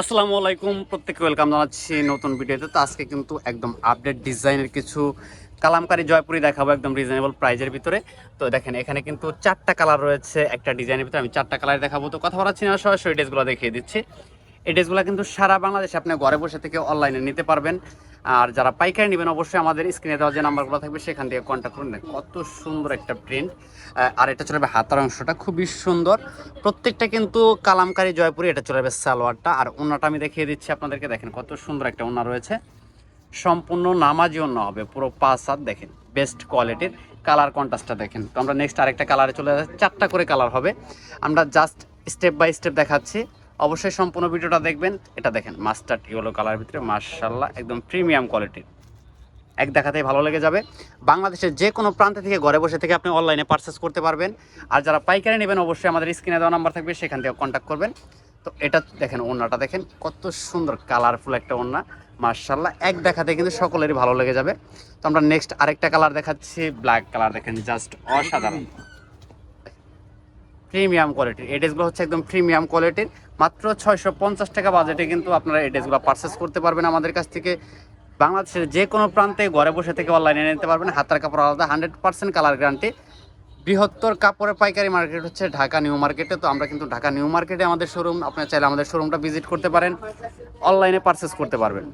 আসসালামু আলাইকুম, প্রত্যেককে ওয়েলকাম জানাচ্ছি নতুন ভিডিওতে। তো আজকে কিন্তু একদম আপডেট ডিজাইনের কিছু কালামকারি জয়পুরি দেখাবো একদম রিজনেবল প্রাইজের ভিতরে। তো দেখেন, এখানে কিন্তু চারটা কালার রয়েছে একটা ডিজাইনের ভিতরে। আমি চারটা কালার দেখাবো। তো কথা বলাচ্ছি না, সরাসরি ড্রেসগুলো দেখিয়ে দিচ্ছি। এই ড্রেসগুলো কিন্তু সারা বাংলাদেশে আপনি ঘরে বসে থেকে অনলাইনে নিতে পারবেন। আর যারা পাইকারি নেবেন, অবশ্যই আমাদের স্ক্রিনে দেওয়া যে নাম্বারগুলো থাকবে, সেখান থেকে কন্ট্যাক্ট করুন। কত সুন্দর একটা প্রিন্ট আর এটা চলে যাবে হাতার অংশটা, খুবই সুন্দর। প্রত্যেকটা কিন্তু কালামকারি জয়পুরি, এটা চলে যাবে সালোয়ারটা। আর ওনাটা আমি দেখিয়ে দিচ্ছি আপনাদেরকে, দেখেন কত সুন্দর একটা ওনা রয়েছে। সম্পূর্ণ নামাজি অন্য হবে, পুরো পাঁচ হাত, দেখেন বেস্ট কোয়ালিটির কালার কন্ট্রাস্টটা দেখেন। তো আমরা নেক্সট আরেকটা কালারে চলে যাচ্ছি, চারটা করে কালার হবে। আমরা জাস্ট স্টেপ বাই স্টেপ দেখাচ্ছি। অবশ্যই সম্পূর্ণ ভিডিওটা দেখবেন। এটা দেখেন মাস্টার্ড ইয়েলো কালার ভিতরে মার্শাল্লাহ একদম প্রিমিয়াম কোয়ালিটির এক দেখাতেই ভালো লেগে যাবে। বাংলাদেশের যে কোনো প্রান্ত থেকে ঘরে বসে থেকে আপনি অনলাইনে পারচেস করতে পারবেন। আর যারা পাইকারি নেবেন, অবশ্যই আমাদের স্ক্রিনে দেওয়া নাম্বার থাকবে, সেখান থেকে কন্ট্যাক্ট করবেন। তো এটা দেখেন, ওড়নাটা দেখেন, কত সুন্দর কালারফুল একটা ওড়না। মার্শাল্লাহ এক দেখাতে কিন্তু সকলেরই ভালো লেগে যাবে। তো আমরা নেক্সট আরেকটা কালার দেখাচ্ছি ব্ল্যাক কালার দেখেন জাস্ট অসাধারণ। প্রিমিয়াম কোয়ালিটির এই ড্রেসগুলো হচ্ছে একদম প্রিমিয়াম কোয়ালিটির মাত্র ছয়শো পঞ্চাশ টাকা বাজেটে কিন্তু আপনারা এই ড্রেসগুলো পারচেস করতে পারবেন আমাদের কাছ থেকে। বাংলাদেশের যে কোনো প্রান্তে ঘরে বসে থেকে অনলাইনে নিতে পারবেন। হাতার কাপড় আলাদা হান্ড্রেড পার্সেন্ট কালার গ্যারান্টি বৃহত্তর কাপড়ের পাইকারি মার্কেট হচ্ছে ঢাকা নিউ মার্কেটে। তো আমরা কিন্তু ঢাকা নিউ মার্কেটে আমাদের শোরুম আপনারা চাইলে আমাদের শোরুমটা ভিজিট করতে পারেন। অনলাইনে পারচেস করতে পারবেন।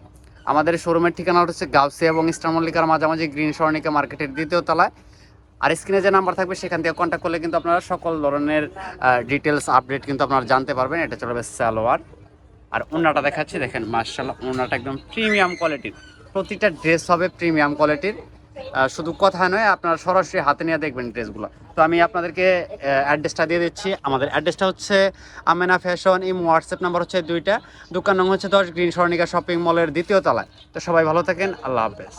আমাদের শোরুমের ঠিকানা হচ্ছে গাউসিয়া এবং ইস্টার মল্লিকার মাঝামাঝি গ্রিন স্বর্ণিকা মার্কেটের দ্বিতীয় তলায়। আর স্ক্রিনে যে নাম্বার থাকবে, সেখান থেকে কন্ট্যাক্ট করলে কিন্তু আপনারা সকল ধরনের ডিটেলস আপডেট কিন্তু আপনারা জানতে পারবেন। এটা চলবে সালোয়ার। আর ওনাটা দেখাচ্ছি, দেখেন মার্শাল্লাহ ওনাটা একদম প্রিমিয়াম কোয়ালিটির প্রতিটা ড্রেস হবে প্রিমিয়াম কোয়ালিটির শুধু কথা নয়, আপনারা সরাসরি হাতে নিয়ে দেখবেন ড্রেসগুলো তো আমি আপনাদেরকে অ্যাড্রেসটা দিয়ে দিচ্ছি। আমাদের অ্যাড্রেসটা হচ্ছে আমেনা ফ্যাশন ইম হোয়াটসঅ্যাপ নাম্বার হচ্ছে দুইটা। দোকান নং হচ্ছে দশ গ্রিন স্বর্ণিকা শপিং মলের দ্বিতীয় তলায়। তো সবাই ভালো থাকেন, আল্লাহ হাফেজ।